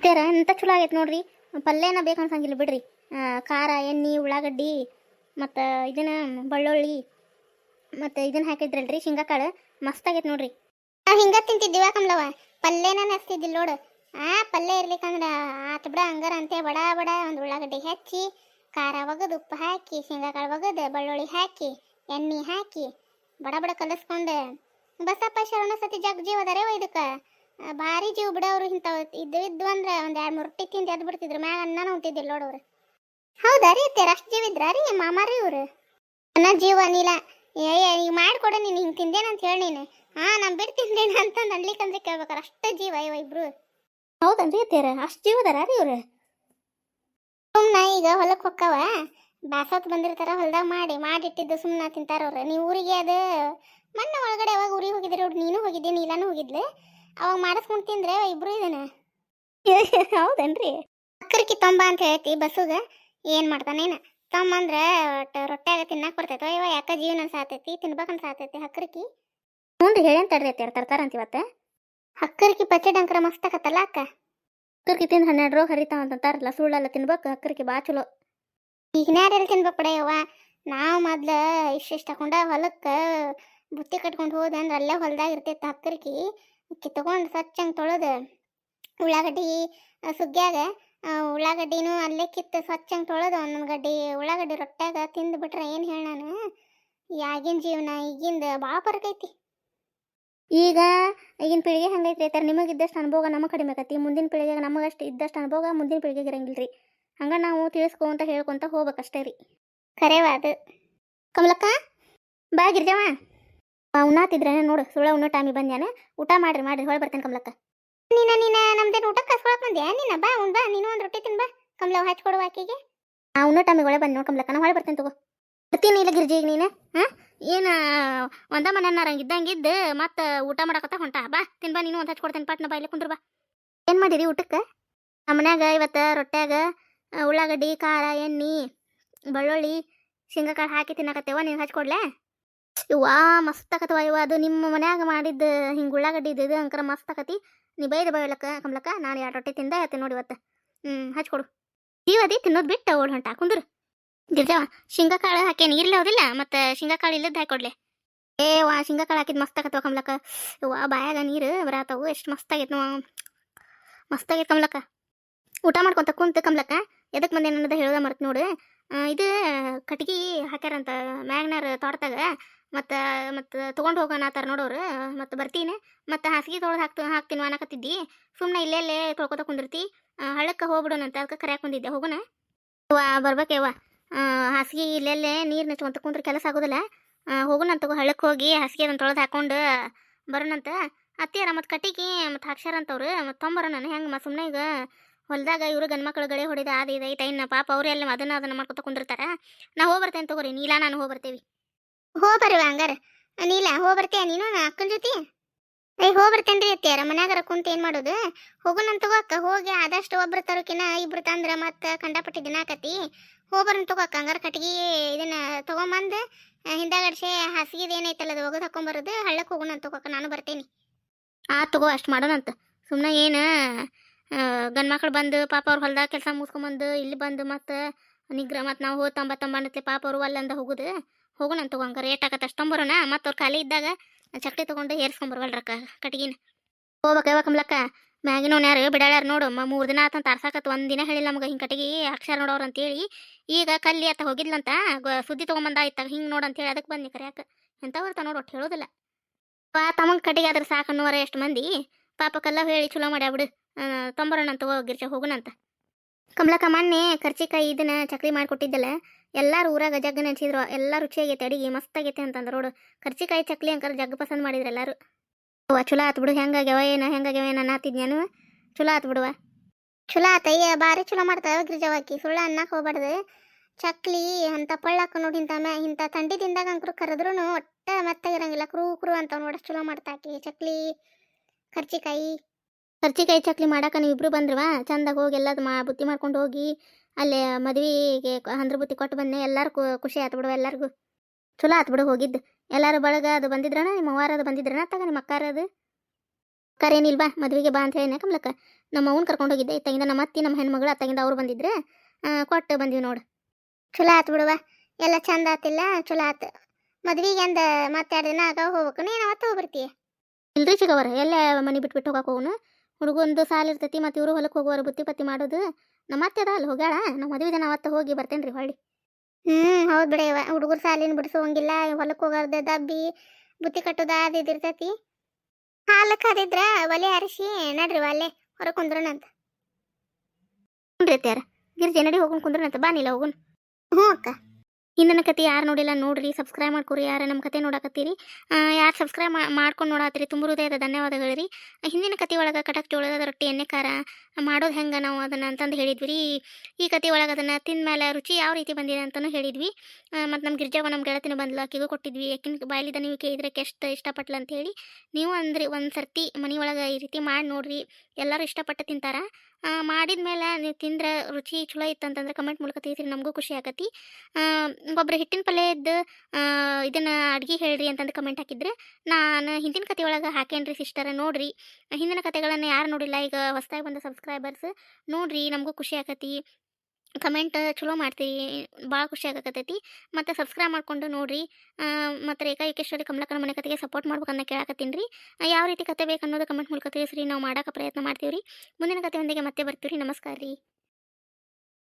ಅತ್ಯಾರ ಎಂತ ಚಲೋ ಆಗೈತೆ ನೋಡ್ರಿ? ಪಲ್ಯನ ಬೇಕು ಅನ್ಸಂಗಿಲ್ಲ ಬಿಡ್ರಿ. ಖಾರ, ಎಣ್ಣೆ, ಉಳ್ಳಾಗಡ್ಡಿ, ಮತ್ತು ಇದನ್ನ ಬೆಳ್ಳುಳ್ಳಿ, ಮತ್ತು ಇದನ್ನ ಹಾಕಿದ್ರಲ್ರಿ ಶೇಂಗಾ ಕಾಳು ಮಸ್ತ್ ಆಗೈತೆ ನೋಡ್ರಿ. ನಾವು ಹಿಂಗ ತಿಂತಿದ್ದೀವ ಕಮ್ಲವ ಪಲ್ಯನ ನೆಸ್ತಿದ್ದಿಲ್ಲ ನೋಡು. ಆ, ಪಲ್ಯ ಇರ್ಲಿಕ್ಕಂದ್ರೆ ಆತ ಬಿಡ, ಹಂಗಾರ ಅಂತೆ ಬಡ ಬಡ ಒಂದು ಉಳ್ಳಾಗಡ್ಡಿ ಹೆಚ್ಚಿ, ಖಾರ ಒಗದು ಉಪ್ಪು ಹಾಕಿ ಶೇಂಗಾ ಕಾಳು ಒಗದು, ಬೆಳ್ಳುಳ್ಳಿ ಹಾಕಿ, ಎಣ್ಣೆ ಹಾಕಿ, ಬಡ ಬಡ ಕಲಸ್ಕೊಂಡು, ಬಸಪ್ಪ ಶರಣ ಸತಿ ಜಗ್ ಜೀವ ಅದಾರೇವ ಇದಕ್ಕೆ? ಭಾರಿ ಜೀವ ಬಿಡೋರು ಇಂಥವು. ಇದ್ದು ಇದ್ದು ಅಂದ್ರೆ ಒಂದು ಎರಡು ಮೂರು ರೊಟ್ಟಿ ತಿಂದು ಎದ್ದು ಬಿಡ್ತಿದ್ರು ಮ್ಯಾಗ ಅನ್ನ ಉಂಟಿದ್ದಿಲ್ಲ ನೋಡೋರು ಹೌದಾ ರೀ ಅತ್ಯಾರ ಅಷ್ಟು ಜೀವ ಇದ್ರ ರೀ ಮಾಮಾರಿ ಇವ್ರು? ಅನ್ನ ಜೀವ ನೀಲ. ಏ ಈಗ ಮಾಡ್ಕೊಡ ನೀನು ಹಿಂಗೆ ತಿಂದೇನಂತ ಹೇಳಿ ನೀನು. ಹಾ ನಾನು ಬಿಡ್ ತಿಂದೇನ ಅಂತ ನಡ್ಲಿಕ್ಕಂದ್ರೆ ಕೇಳ್ಬೇಕಾರೆ. ಅಷ್ಟು ಜೀವ ಇವ ಇಬ್ರು. ಹೌದನ್ರಿ ತೇರ ಅಷ್ಟು ಜೀವದಾರ ರೀ ಇವ್ರು? ಸುಮ್ಮನೆ ಈಗ ಹೊಲಕ್ಕೆ ಹೊಕ್ಕವ. ಬ್ಯಾಸತ್ ಬಂದಿರ್ತಾರ ಹೊಲ್ದಾಗ ಮಾಡಿ ಮಾಡಿಟ್ಟಿದ್ದು ಸುಮ್ಮನೆ ತಿಂತಾರ ಅವ್ರ. ನೀವು ಊರಿಗೆ ಅದು ಮಣ್ಣ ಒಳಗಡೆ ಯಾವಾಗ ಊರಿಗೆ ಹೋಗಿದ್ರಿ ನೀನು ಹೋಗಿದ್ದೆ ನೀಲಾನು ಹೋಗಿದ್ಲೆ. ಅವಾಗ ಮಾಡಿಸ್ಕೊಂಡು ತಿಂದ್ರೆ ಇಬ್ರು ಇದನ್ನ ಹೌದನ್ರಿ? ಅಕ್ಕರ್ಕಿ ತೊಂಬ ಅಂತ ಹೇಳ್ತಿ ಬಸ್ಸುಗ ಏನು ಮಾಡ್ತಾನೇನ ತೊಂಬಂದ್ರೆ ಒಟ್ಟು ರೊಟ್ಟ್ಯಾಗ ತಿನ್ನಕ್ಕೆ ಬರ್ತೈತೋ ಇವ ಯಾಕ ಜೀವನ ಸಾತೈತಿ ತಿನ್ಬೇಕಂತ ಸಾತೈತಿ ಹಕ್ಕರ್ಕಿ ಮುಂದೆ ಹೇಳಿ ಅಂತ ತರ್ತಾರ ಅಂತ ಇವತ್ತ. ಹಕ್ಕರ್ಕಿ ಪಚ್ಚಡಿ ಅಂಕರ ಮಸ್ತ್ ಆಕತ್ತಲ್ಲ ಅಕ್ಕ? ಹಕ್ಕರ್ಕಿ ತಿಂದು ಹನ್ನೆರಡು ರೋಗ ಹರಿತಾವ ಅಂತಾರಲ್ಲ ಸುಳ್ಳೆಲ್ಲ ತಿನ್ಬೇಕು ಹಕ್ಕರ್ಕಿ ಬಾ ಚಲೋ. ಈಗ ಎಲ್ಲಿ ತಿನ್ಬೇಕು ಯವ್ವ? ನಾವು ಮೊದ್ಲು ಇಷ್ಟ ಹಾಕೊಂಡ ಹೊಲಕ್ಕ ಬುತ್ತಿ ಕಟ್ಕೊಂಡು ಹೋದೆ ಅಂದ್ರೆ ಅಲ್ಲೇ ಹೊಲ್ದಾಗ ಇರ್ತೈತೆ ಹಕ್ಕರ್ಕಿ ಕಿತ್ಕೊಂಡು ಸ್ವಚ್ಛಂಗೆ ತೊಳೆದು ಉಳ್ಳಾಗಡ್ಡಿ ಸುಗ್ಗ್ಯಾಗ ಉಳ್ಳಾಗಡ್ಡಿನೂ ಅಲ್ಲೇ ಕಿತ್ತು ಸ್ವಚ್ಛಂಗೆ ತೊಳೆದು ಒಂದೊಂದು ಗಡ್ಡಿ ಉಳ್ಳಾಗಡ್ಡಿ ರೊಟ್ಟ್ಯಾಗ ತಿಂದು ಬಿಟ್ರೆ ಏನು ಹೇಳ ನಾನು? ಆಗಿನ ಜೀವನ ಈಗಿಂದ ಭಾಳ ಫರ್ಕ್ ಐತಿ. ಈಗ ಈಗಿನ ಪೀಳಿಗೆ ಹೆಂಗೈತೆ ಐತ್ರೆ? ನಿಮಗೆ ಇದ್ದಷ್ಟು ಅನುಭವ ನಮಗೆ ಕಡಿಮೆ ಆಕತಿ ಮುಂದಿನ ಪೀಳಿಗೆಗೆ ನಮಗಷ್ಟು ಇದ್ದಷ್ಟು ಅನುಭವ ಮುಂದಿನ ಪೀಳಿಗೆಗೆ ಇರಂಗಿಲ್ಲ ರೀ ಹಂಗೆ ನಾವು ತಿಳಿಸ್ಕೊಂತ ಹೇಳ್ಕೊಂತ ಹೋಗ್ಬೇಕಷ್ಟೇ ರೀ. ಕರೆವಾದು. ಕಮಲಕ್ಕ ಬಾ ಗಿರ್ಜವ ಉಣ್ಣಾತಿದ್ರೆ ನೋಡು ಸುಳ್ಳ ಉಣ್ಣೋ ಟೈಮಿಗೆ ಬಂದ್ಯಾನ. ಊಟ ಮಾಡ್ರಿ ಮಾಡ್ರಿ ಹೊಳ್ ಬರ್ತೇನೆ ಕಮಲಕ್ಕ. ನೀನ ನೀನ ನಮ್ದೇನು ಊಟ ಕಸ್ಕೊಳಕ್ ಬಂದ್ಯಾ? ನೀನ ಬಾ ಉಣ್ ಬಾ ನೀನು ಒಂದು ರೊಟ್ಟಿ ತಿನ್ ಬಾ. ಕಮಲ ಹಚ್ಕೊಡುವ ಆಕೆಗೆ. ಆ ಉಣ್ಣೋ ಟೈಮಿಗೆ ಒಳ್ಳೆ ಬಂದು ನೋಡಿ ಕಮಲಕ್ಕ ನಾ ಹೊಳ್ ಬರ್ತೇನೆ ತಗೋ. ಬರ್ತೀನಿ ಇಲ್ಲ ಗಿರ್ಜಿ ಈಗ ನೀನು. ಹಾಂ? ಏನು ಒಂದ ಮನೆಯನ್ನಾರಂಗೆ ಇದ್ದಂಗಿದ್ದು ಮತ್ತೆ ಊಟ ಮಾಡಕತ್ತ ಹೊಂಟ. ಬಾ ತಿನ್ ಬಾ ನೀನು ಒಂದು ಹಚ್ಕೊಡ್ತೇನೆ ಪಟ್ನ ಬಾಯ್ಲೆ ಕುಂದ್ರ ಬಾ. ಏನು ಮಾಡಿರಿ ಊಟಕ್ಕೆ? ನಮ್ಮ ಮನ್ಯಾಗ ಇವತ್ತು ರೊಟ್ಟ್ಯಾಗ ಉಳ್ಳಾಗಡ್ಡಿ ಖಾರ ಎಣ್ಣೆ ಬೆಳ್ಳುಳ್ಳಿ ಶೇಂಗಾ ಕಾಳು ಹಾಕಿ ತಿನ್ನಕತ್ತೇವ ನೀನು ಹಚ್ಕೊಡ್ಲೆ? ಇವ್ವಾ ಮಸ್ತ್ ಆಕತವ ಇವ ಅದು ನಿಮ್ಮ ಮನ್ಯಾಗ ಮಾಡಿದ್ದು ಹಿಂಗೆ ಉಳ್ಳಾಗಡ್ಡಿ ಇದು ಅಂಕರ ಮಸ್ತ್ ಆಕತಿ. ನೀ ಬೈದು ಬೈಲಕ್ಕ ಕಮಲಕ್ಕ ನಾನು ಎರಡು ರೊಟ್ಟಿ ತಿಂದ ಆಯ್ತು ನೋಡಿ ಇವತ್ತು. ಹ್ಞೂ ಹಚ್ಕೊಡು ಇವದಿ ತಿನ್ನೋದು ಬಿಟ್ಟು, ಓಡ್ ಹೊಂಟ, ಕುಂದ್ರು. ಗಿರ್ಜವ ಶೇಂಗಾ ಕಾಳು ಹಾಕೇನಿ ಇರ್ಲಿ ಹೌದಿಲ್ಲ ಮತ್ತು ಶೇಂಗಾ ಕಾಳು ಇಲ್ಲದ ಹಾಕೊಡ್ಲೆ ಏ ವಾ ಶೇಂಗಾ ಕಾಳು ಹಾಕಿದ್ ಮಸ್ತ್ ಆಕತ್ವ ಕಮಲಕ್ಕ ವಾ ಬಾಯಾಗ ನೀರು ಬರಾತವು, ಎಷ್ಟು ಮಸ್ತ್ ಆಗೈತೆ ನೋ ಮಸ್ತ್ ಆಗೈತೆ ಕಮಲಕ್ಕ ಊಟ ಮಾಡ್ಕೊಂತ ಕುಂತ ಕಮಲಕ್ಕ ಎದಕ್ಕೆ ಬಂದೆ ಅನ್ನೋದು ಹೇಳೋದ ಮರ್ತು ನೋಡು. ಇದು ಕಟ್ಗೆ ಹಾಕ್ಯಾರಂತ ಮ್ಯಾಗ್ನಾರ ತೋಟದಾಗ. ಮತ್ತು ಮತ್ತು ತೊಗೊಂಡು ಹೋಗೋಣ ಆತಾರ ನೋಡೋರು. ಮತ್ತು ಬರ್ತೀನಿ. ಮತ್ತು ಹಾಸಿಗೆ ತೊಳೆದು ಹಾಕ್ತು ಹಾಕ್ತೀನಿ ಅನ್ನಕತ್ತಿದ್ದಿ. ಸುಮ್ಮನೆ ಇಲ್ಲೇ ತೊಳ್ಕೊತ ಕುಂದಿರ್ತಿ. ಹಳ್ಳಕ್ಕೆ ಹೋಗ್ಬಿಡೋಣಂತ ಅದಕ್ಕೆ ಕರ್ಯಾಕ್ ಬಂದಿದ್ದೆ. ಹೋಗೋಣ. ವಾ ಬರ್ಬೇಕೇವ ಹಾಸಿಗೆ ಇಲ್ಲೆಲ್ಲೇ ನೀರು ನೆಚ್ಕೊಂತ ಕುಂದ್ರೆ ಕೆಲಸ ಆಗೋದಿಲ್ಲ. ಹೋಗೋಣ ಹೋಗೋಣಂತ ಹಳ್ಳಕ್ಕೆ ಹೋಗಿ ಹಾಸಿಗೆ ಅದನ್ನು ತೊಳೆದು ಹಾಕೊಂಡು ಬರೋಣಂತ. ಅತ್ತಿಯಾರ ಮತ್ತು ಕಟ್ಟಿಗೆ ಮತ್ತು ಹಾಕ್ಸ್ಯಾರಂತವ್ರು. ಮತ್ತು ತೊಂಬರೋಣ ಹೆಂಗೆ ಸುಮ್ಮನೆ ಈಗ ಹೊಲ್ದಾಗ ಇವರು ಗಂಡು ಮಕ್ಕಳು ಗಳೆ ಹೊಡೆದು ಅದು ಇದು ಐತೆ ಇನ್ನು ಪಾಪ ಅವರೆಲ್ಲ ಅದನ್ನ ಅದನ್ನ ಮಾಡ್ಕೊತ ಕುಂದಿರ್ತಾರ. ನಾ ಹೋಗ್ಬರ್ತೇನೆ ತಗೋರಿ ನೀಲಾ ನಾನು ಹೋಗ್ಬರ್ತೇವಿ ಹೋ ಬರ್ರಿ ಹಂಗಾರ. ನೀಲ ಹೋಗ್ಬರ್ತೀಯ ಬರ್ತೀಯ ನೀನು ಅಕ್ಕನ ಜೊತೆ? ಏಯ್ ಹೋಗ್ಬರ್ತೇನೆ ರೀ ಅತ್ತಿಯಾರ ಮನ್ಯಾಗಾರ ಕುಂತ ಏನು ಮಾಡೋದು? ಹೋಗೋಣ ತಗೋ ಅಕ್ಕ ಹೋಗಿ ಆದಷ್ಟು ಒಬ್ರು ತರೋಕಿನ ಇಬ್ರು ತಂದ್ರೆ ಮತ್ತೆ ಕಂಡಪಟ್ಟಿ ದಿನ ಆಕತಿ. ಹೋಗ್ಬರೋಣ ತಗೋ ಅಕ್ಕ ಹಂಗಾರ ಕಟ್ಗಿ ಇದನ್ನ ತೊಗೊಂಬಂದು ಹಿಂದಾಗಡ್ಸೆ ಹಾಸಿಗೆದು ಏನೈತಲ್ಲ ಅದು ಒಗದು ಹಾಕೊಂಬರೋದು ಹಳ್ಳಕ್ಕೆ ಹೋಗೋಣ ತಗೋ ಅಕ್ಕ ನಾನು ಬರ್ತೇನೆ. ಆ ತಗೋ ಅಷ್ಟು ಮಾಡೋಣಂತ. ಸುಮ್ಮನೆ ಏನು ಗಂಡು ಮಕ್ಳು ಬಂದು ಪಾಪ ಅವ್ರು ಹೊಲ್ದಾಗ ಕೆಲಸ ಮುಗಿಸ್ಕೊಂಡ್ಬಂದು ಇಲ್ಲಿ ಬಂದು ಮತ್ತು ನಿಗ್ರ ಮತ್ತು ನಾವು ಹೋಗಿ ತೊಂಬತ್ತೊಂಬತ್ತಲೆ ಪಾಪ ಅವರು ಅಲ್ಲಂದ ಹೋಗುದು. ಹೋಗೋಣ ತಗೊಂಗ ರೇಟ್ ಆಗತ್ತೆ ಅಷ್ಟೊಂಬರೋಣ ಮತ್ತು ಅವ್ರು ಖಾಲಿ ಇದ್ದಾಗ ಚಕ್ಲಿ ತೊಗೊಂಡು ಏರ್ಸ್ಕೊಂಬರ್ವಲ್ರಕ್ಕ ಕಟ್ಗಿನ ಹೋಗ್ಬೇಕವ ಕಮ್ಲಕ್ಕ ಮ್ಯಾಗಿನವ್ನು ಯಾರು ಬಿಡಾಳ್ಯಾರ ನೋಡು. ಮ, ಮೂರು ದಿನ ಆತಂತ ತರ್ಸಾಕತ್ತು ಒಂದು ದಿನ ಹೇಳಿಲ್ಲ ನಮ್ಗೆ ಹಿಂಗೆ ಕಟ್ಟಿಗೆ ಅಕ್ಷರ ನೋಡೋರು ಅಂತೇಳಿ. ಈಗ ಕಲ್ಲಿ ಅತ್ತ ಹೋಗಿದ್ಲಂತ ಸುದ್ದಿ ತೊಗೊಂಬಂದ ಆಯ್ತಾಗ ಹಿಂಗೆ ನೋಡು ಅಂತೇಳಿ ಅದಕ್ಕೆ ಬಂದು ಕರ್ಯಾಕ ಎಂಥವ್ರು ಬರ್ತಾವ ನೋಡು ಒಟ್ಟು ಹೇಳೋದಿಲ್ಲ. ಪಾ ತಮ್ಮಂಗೆ ಕಟ್ಟಿಗೆ ಆದ್ರೆ ಸಾಕು ಅನ್ನೋರ ಎಷ್ಟು ಮಂದಿ. ಪಾಪಕ್ಕೆಲ್ಲ ಹೇಳಿ ಚಲೋ ಮಾಡ್ಯಾಬಿಡು. ತೊಂಬರೋಣ ಅಂತ ಗಿರ್ಜ ಹೋಗೋಣಂತ ಕಮಲಕ್ಕ ಮೊನ್ನೆ ಕರ್ಚಿಕಾಯಿ ಇದನ್ನ ಚಕ್ಲಿ ಮಾಡಿಕೊಟ್ಟಿದ್ದಲ್ಲ, ಎಲ್ಲರೂ ಊರಾಗ ಜಗ್ಗ ನೆನೆಸಿದ್ರು ಎಲ್ಲ ರುಚಿಯಾಗೈತೆ, ಅಡಿಗೆ ಮಸ್ತ್ ಆಗೈತೆ ಅಂತಂದ್ರೆ ನೋಡು. ಕರ್ಚಿಕಾಯಿ ಚಕ್ಲಿ ಅಂಕರ್ ಜಗ್ಗ ಪಸಂದ್ ಮಾಡಿದ್ರು ಎಲ್ಲರೂ. ಓ ಚಲೋ ಆತ್ ಬಿಡು, ಹೆಂಗಾಗ್ಯಾವ, ಏನ ಹೆಂಗಾಗ್ಯಾವ, ಏನ ಅನ್ನತ್ತಿದ್ ನಾನು ಚಲೋ ಆತ್ ಬಿಡುವ. ಚಲೋ ಆತಯ್ಯ ಭಾರಿ ಚಲೋ ಮಾಡ್ತಾವ ಗಿರ್ಜವಾಕಿ ಸುಳ್ಳ ಅನ್ನಕ್ಕೆ ಹೋಗ್ಬಾರ್ದು. ಚಕ್ಲಿ, ಅಂತ ಪಳ್ಳಕ್ಕ ನೋಡಿ ಇಂಥ ಮ್ಯಾ ಇಂಥ ಥಂಡಿ ತಿಂದಾಗ ಅಂಕರು ಕರೆದ್ರೂ ಒಟ್ಟ ಮೆತ್ತಾಗಿರಂಗಿಲ್ಲ. ಕ್ರೂ ಕ್ರೂ ಅಂತ ನೋಡಿ ಚಲೋ ಮಾಡ್ತಾಕಿ. ಚಕ್ಲಿ ಕರ್ಚಿಕಾಯಿ. ಕರ್ಚಿಕಾಯಿ ಚಕ್ಲಿ ಮಾಡಾಕ ನೀವು ಇಬ್ರು ಬಂದ್ರವಾ? ಚಂದಾಗ ಹೋಗಿ ಎಲ್ಲದು ಮಾ, ಬುತ್ತಿ ಮಾಡ್ಕೊಂಡು ಹೋಗಿ ಅಲ್ಲೇ ಮದ್ವಿಗೆ ಹಂದ್ರ ಬುತ್ತಿ ಕೊಟ್ಟು ಬಂದೆ ಎಲ್ಲರೂ ಖುಷಿ ಆತು ಬಿಡು ಎಲ್ಲರಿಗೂ. ಚಲೋ ಆತು ಬಿಡು ಹೋಗಿದ್ದು. ಎಲ್ಲರೂ ಬಳಗ ಅದು ಬಂದಿದ್ರಣ ನಿಮ್ಮ ಅವ್ವಾರ ಅದು ಬಂದಿದ್ರಣ ತಗ ನಿಮ್ಮ ಅಕ್ಕಾರ ಅದು? ಕರೇನಿಲ್ವಾ ಮದುವೆಗೆ ಬಾ ಅಂತ ಹೇಳಿ ಕಮ್ಲಕ್ಕ? ನಮ್ಮ ಅವ್ನ ಕರ್ಕೊಂಡು ಹೋಗಿದ್ದೆ, ಇತ್ತಾಗಿಂದ ನಮ್ಮ ಅತ್ತಿ, ನಮ್ಮ ಹೆಣ್ಮಗಳು ಅತ್ತಾಗಿಂದ ಅವ್ರು ಬಂದಿದ್ರೆ ಕೊಟ್ಟು ಬಂದಿವಿ ನೋಡು. ಚಲೋ ಆತು ಬಿಡುವ. ಎಲ್ಲ ಚಂದ ಆತಿಲ್ಲ, ಚಲೋ ಆತು. ಮದ್ವಿಗೆ ಅಂದ ಮತ್ತೆ ಎರಡು ದಿನ ಆಗ ಹೋಗ್ಬೇಕು ನೀನು ಅವತ್ತು ಹೋಗ್ಬರ್ತೀಯ? ಇಲ್ರಿ ಚಿಗವರ ಎಲ್ಲ ಮನೆ ಬಿಟ್ಬಿಟ್ಟು ಹೋಗಕ್ಕೆ ಹೋಗುನು? ಹುಡುಗೊಂದು ಸಾಲ ಇರ್ತೈತಿ ಮತ್ತು ಇವರು ಹೊಲಕ್ಕೆ ಹೋಗುವವರು ಬುತ್ತಿ ಪತ್ತಿ ಮಾಡೋದು. ನಮ್ಮ ಅತ್ತೆ ಅದ ಅಲ್ಲಿ ಹೋಗ್ಯಾಳ? ನಮ್ಮ ಮದುವೆ ದಿನ ಅವತ್ತು ಹೋಗಿ ಬರ್ತೇನೆ ರೀ ಹೊಳ್ಳಿ ಹ್ಞೂ ಹೌದು ಬಿಡಿ ಹುಡುಗರು ಸಾಲಿನ ಬಿಡಿಸೋಂಗಿಲ್ಲ ಹೊಲಕ್ಕೆ ಹೋಗೋದ ದಬ್ಬಿ ಬುತ್ತಿ ಕಟ್ಟೋದ ಅದು ಇದು ಹಾಲಕ್ಕೆ ಅದಿದ್ರ ಒಲೆ ಅರಿಸಿ ನಡ್ರಿ ಒಲೆ ಹೊರಗೆ ಕುಂದ್ರಣಂತ ಹ್ಞೂ ಅತ್ಯಾರ ಗಿರ್ಜೆ ನಡಿ ಹೋಗೋಣ ಬಾ ಬಾನಿಲ್ಲ ಹೋಗೋಣ ಹ್ಞೂ ಅಕ್ಕ. ಹಿಂದಿನ ಕತೆ ಯಾರು ನೋಡಿಲ್ಲ, ನೋಡ್ರಿ ಸಬ್ಸ್ಕ್ರೈಬ್ ಮಾಡ್ಕೊರಿ, ಯಾರು ನಮ್ಮ ಕತೆ ನೋಡಕತ್ತೀರಿ. ಯಾರು ಸಬ್ಸ್ಕ್ರೈಬ್ ಮಾಡ್ಕೊಂಡು ನೋಡತ್ತೀರಿ, ತುಂಬ ಹೃದಯದ ಧನ್ಯವಾದಗಳು ರೀ ಹಿಂದಿನ ಕತೆ ಒಳಗೆ ಕಟಕ್ ಜೋಳದ ರೊಟ್ಟಿ ಎಣ್ಣೆ ಖಾರ ಮಾಡೋದು ಹೆಂಗೆ ನಾವು ಅದನ್ನು ಅಂತಂದು ಹೇಳಿದ್ವಿ ರೀ ಈ ಕತೆ ಒಳಗೆ ಅದನ್ನು ತಿಂದ ಮೇಲೆ ರುಚಿ ಯಾವ ರೀತಿ ಬಂದಿದೆ ಅಂತಲೂ ಹೇಳಿದ್ವಿ. ಮತ್ತು ನಮ್ಮ ಗಿರ್ಜಾವ ನಮ್ಮ ಗೆಳತಿನ ಬಂದ್ಲು ಅಕ್ಕಿಗೂ ಕೊಟ್ಟಿದ್ವಿ, ಯಾಕಿನ ಬಾಯ್ಲಿದ ನೀವು ಕೇಳಿದ್ರೆ ಎಷ್ಟು ಇಷ್ಟಪಟ್ಲ? ಅಂತ ಹೇಳಿ, ನೀವು ಅಂದ್ರೆ ಒಂದು ಸರ್ತಿ ಮನೆ ಒಳಗೆ ಈ ರೀತಿ ಮಾಡಿ ನೋಡ್ರಿ, ಎಲ್ಲರೂ ಇಷ್ಟಪಟ್ಟು ತಿಂತಾರ. ಮಾಡಿದ ಮೇಲೆ ನೀವು ತಿಂದ್ರೆ ರುಚಿ ಚಲೋ ಇತ್ತು ಅಂತಂದ್ರೆ ಕಮೆಂಟ್ ಮೂಲಕ ತಿಳಿಸ್ರಿ, ನಮಗೂ ಖುಷಿ ಆಗತಿ. ಒಬ್ಬರು ಹಿಟ್ಟಿನ ಪಲ್ಯದ್ದು ಇದನ್ನು ಅಡುಗೆ ಹೇಳ್ರಿ ಅಂತಂದು ಕಮೆಂಟ್ ಹಾಕಿದ್ರೆ ನಾನು ಹಿಂದಿನ ಕತೆ ಒಳಗೆ ಹಾಕೇನ್ರಿ ಸಿಸ್ಟರ್ ನೋಡ್ರಿ. ಹಿಂದಿನ ಕತೆಗಳನ್ನು ಯಾರು ನೋಡಿಲ್ಲ, ಈಗ ಹೊಸದಾಗಿ ಬಂದ ಸಬ್ಸ್ಕ್ರೈಬರ್ಸ್ ನೋಡ್ರಿ, ನಮಗೂ ಖುಷಿ ಆಗತಿ. ಕಮೆಂಟ್ ಚಲೋ ಮಾಡ್ತೀರಿ ಭಾಳ ಖುಷಿ ಆಗಕತ್ತೈತಿ. ಮತ್ತು ಸಬ್ಸ್ಕ್ರೈಬ್ ಮಾಡ್ಕೊಂಡು ನೋಡಿರಿ. ಮತ್ತು ರೇಖಾ ಏಕೇಶ್ವರಿ ಕಮಲಕ್ಕನ ಮನೆ ಕತೆಗೆ ಸಪೋರ್ಟ್ ಮಾಡ್ಬೇಕನ್ನ ಕೇಳಕತ್ತೀನಿ ರೀ. ಯಾವ ರೀತಿ ಕತೆ ಬೇಕು ಅನ್ನೋದು ಕಮೆಂಟ್ ಮೂಲಕ ತಿಳಿಸ್ರಿ. ನಾವು ಮಾಡೋಕೆ ಪ್ರಯತ್ನ ಮಾಡ್ತೀವಿ ರೀ ಮುಂದಿನ ಕತೆಯೊಂದಿಗೆ ಮತ್ತೆ ಬರ್ತೀವಿ ರೀ ನಮಸ್ಕಾರ ರೀ.